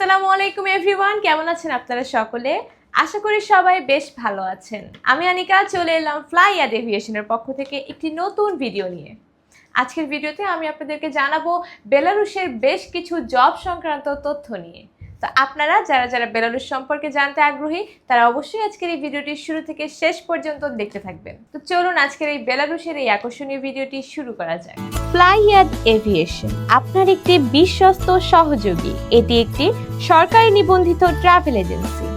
আসসালামু আলাইকুম এভরিওয়ান কেমন আছেন আপনারা সকলে? আশা করি সবাই বেশ ভালো আছেন। আমি আনিকা, চলে এলাম ফ্লাই অ্যাড এভিয়েশনের পক্ষ থেকে একটি নতুন ভিডিও নিয়ে। আজকের ভিডিওতে আমি আপনাদেরকে জানাব বেলারুশের বেশ কিছু জব সংক্রান্ত তথ্য নিয়ে। তো আপনারা যারা যারা বেলারুশ সম্পর্কে জানতে আগ্রহী, তারা অবশ্যই আজকের এই ভিডিওটি শুরু থেকে শেষ পর্যন্ত দেখতে থাকবেন। তো চলুন আজকের এই বেলারুশের এই আকর্ষণীয় ভিডিওটি শুরু করা যাক। ফ্লাইয়াদ এভিয়েশন, আপনার একটি বিশ্বস্ত সহযোগী। এটি একটি সরকারি নিবন্ধিত ট্রাভেল এজেন্সি।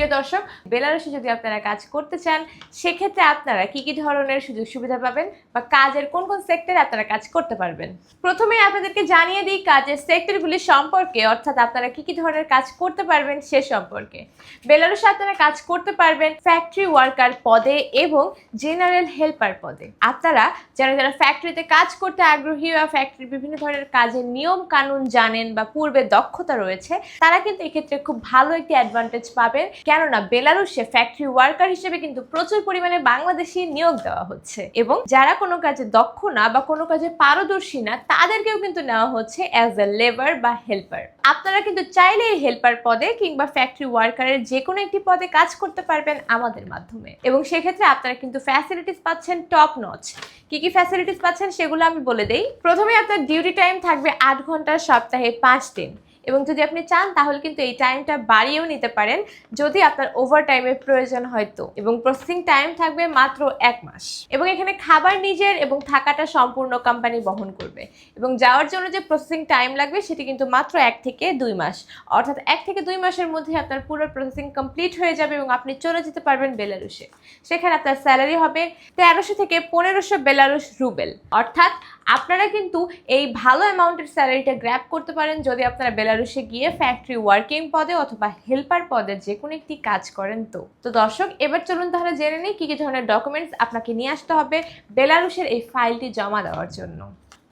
প্রিয় দর্শক বেলারুশে যদি আপনারা কাজ করতে চান, সেক্ষেত্রে আপনারা কি কি ধরনের সুযোগ সুবিধা পাবেন বা কাজের কোন কোন সেক্টরে আপনারা কাজ করতে পারবেন? প্রথমে আপনাদেরকে জানিয়ে দিই, কাজের সেক্টরগুলি সম্পর্কে, অর্থাৎ আপনারা কি কি ধরনের কাজ করতে পারবেন সে সম্পর্কে। বেলারসে আপনারা কাজ করতে পারবেন ফ্যাক্টরি ওয়ার্কার পদে এবং জেনারেল হেল্পার পদে। আপনারা যারা যারা ফ্যাক্টরিতে কাজ করতে আগ্রহী বা ফ্যাক্টরির বিভিন্ন ধরনের কাজের নিয়ম কানুন জানেন বা পূর্বে দক্ষতা রয়েছে, তারা কিন্তু এক্ষেত্রে খুব ভালো একটি অ্যাডভান্টেজ পাবেন। কেননা বেলারুশে ফ্যাক্টরি ওয়ার্কার হিসেবে কিন্তু প্রচুর পরিমাণে বাংলাদেশি নিয়োগ দেওয়া হচ্ছে। এবং যারা কোনো কাজে দক্ষ না বা কোনো কাজে পারদর্শী না, তাদেরকেও কিন্তু নেওয়া হচ্ছে অ্যাজ এ লেবার বা হেল্পার আপনারা কিন্তু চাইলে এই হেল্পার পদে কিংবা ফ্যাক্টরি ওয়ার্কারের যে কোনো একটি পদে কাজ করতে পারবেন আমাদের মাধ্যমে। এবং সেক্ষেত্রে আপনারা কিন্তু ফ্যাসিলিটিস পাচ্ছেন টপ নচ কি কি ফ্যাসিলিটিস পাচ্ছেন সেগুলো আমি বলে দেই। প্রথমে আপনার ডিউটি টাইম থাকবে আট ঘণ্টার সপ্তাহে পাঁচ দিন। এবং যদি আপনি চান, তাহলে কিন্তু এই টাইমটা বাড়িয়েও নিতে পারেন, যদি আপনার ওভার টাইমের প্রয়োজন হয়তো এবং প্রসেসিং টাইম থাকবে মাত্র এক মাস। এবং এখানে খাবার নিজের এবং থাকাটা সম্পূর্ণ কোম্পানি বহন করবে। এবং যাওয়ার জন্য যে প্রসেসিং টাইম লাগবে, সেটি কিন্তু মাত্র এক থেকে দুই মাস। অর্থাৎ এক থেকে দুই মাসের মধ্যে আপনার পুরো প্রসেসিং কমপ্লিট হয়ে যাবে এবং আপনি চলে যেতে পারবেন বেলারুশে। সেখানে আপনার স্যালারি হবে তেরোশো থেকে পনেরোশো বেলারুশ রুবেল। অর্থাৎ আপনারা কিন্তু এই ভালো অ্যামাউন্টের স্যালারিটা গ্র্যাপ করতে পারেন যদি আপনারা বেলারুশে গিয়ে ফ্যাক্টরি ওয়ার্কিং পদে অথবা হেল্পার পদে যে কোনো একটি কাজ করেন তো। তো দর্শক, এবার চলুন তাহলে জেনে নিই কী কী ধরনের ডকুমেন্টস আপনাকে নিয়ে আসতে হবে বেলারুশের এই ফাইলটি জমা দেওয়ার জন্য।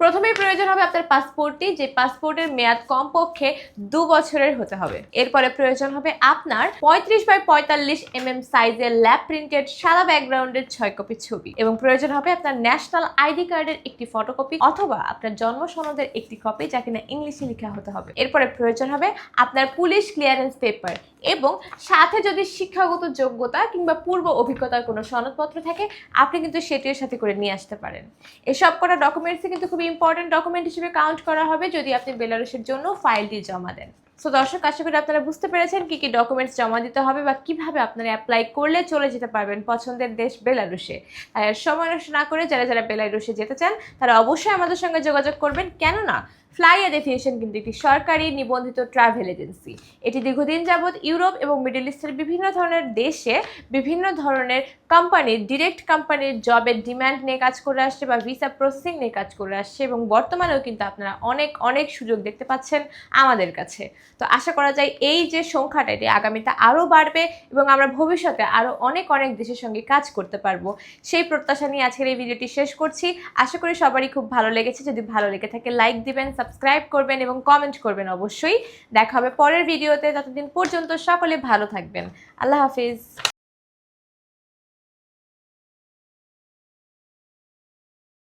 প্রথমেই প্রয়োজন হবে আপনার পাসপোর্টটি, যে পাসপোর্টের মেয়াদ কমপক্ষে দু বছরের হতে হবে। এরপরে প্রয়োজন হবে আপনার পঁয়ত্রিশ বাই পঁয়তাল্লিশ এম এম সাইজের ল্যাব প্রিন্টেড সাদা ব্যাকগ্রাউন্ডের ছয় কপি ছবি এবং প্রয়োজন হবে আপনার ন্যাশনাল আইডি কার্ডের একটি ফটোকপি অথবা আপনার জন্ম সনদের একটি কপি যা কিনা ইংলিশে লেখা হতে হবে। এরপরে প্রয়োজন হবে আপনার পুলিশ ক্লিয়ারেন্স পেপার এবং সাথে যদি শিক্ষাগত যোগ্যতা কিংবা পূর্ব অভিজ্ঞতার কোনো সনদপত্র থাকে, আপনি কিন্তু সেটির সাথে করে নিয়ে আসতে পারেন। এসব করা ডকুমেন্টসই কিন্তু খুবই ইম্পর্টেন্ট ডকুমেন্ট হিসেবে কাউন্ট করা হবে যদি আপনি বেলারুশের জন্য ফাইলটি জমা দেন। সো দর্শক, আশা করি আপনারা বুঝতে পেরেছেন কি কি ডকুমেন্টস জমা দিতে হবে বা কীভাবে আপনারা অ্যাপ্লাই করলে চলে যেতে পারবেন পছন্দের দেশ বেলারুশে সময় নষ্ট না করে যারা যারা বেলারুশে যেতে চান, তারা অবশ্যই আমাদের সঙ্গে যোগাযোগ করবেন। কেননা ফ্লাই এভিয়েশন কিন্তু একটি সরকারি নিবন্ধিত ট্রাভেল এজেন্সি এটি দীর্ঘদিন যাবৎ ইউরোপ এবং মিডল ইস্টের বিভিন্ন ধরনের দেশে বিভিন্ন ধরনের কোম্পানির ডিরেক্ট কোম্পানির জবের ডিমান্ড নিয়ে কাজ করে আসছে বা ভিসা প্রসেসিং নিয়ে কাজ করে আসছে এবং বর্তমানেও কিন্তু আপনারা অনেক অনেক সুযোগ দেখতে পাচ্ছেন আমাদের কাছে। তো আশা করা যায় এই যে সংখ্যাটা, এটি আগামীতে আরও বাড়বে এবং আমরা ভবিষ্যতে আরও অনেক অনেক দেশের সঙ্গে কাজ করতে পারব। সেই প্রত্যাশা নিয়ে আজকের এই ভিডিওটি শেষ করছি। আশা করি সবারই খুব ভালো লেগেছে। যদি ভালো লেগে থাকে লাইক দিবেন সাবস্ক্রাইব করবেন এবং কমেন্ট করবেন অবশ্যই। দেখা হবে পরের ভিডিওতে ততদিন পর্যন্ত সকলে ভালো থাকবেন। আল্লাহ হাফিজ।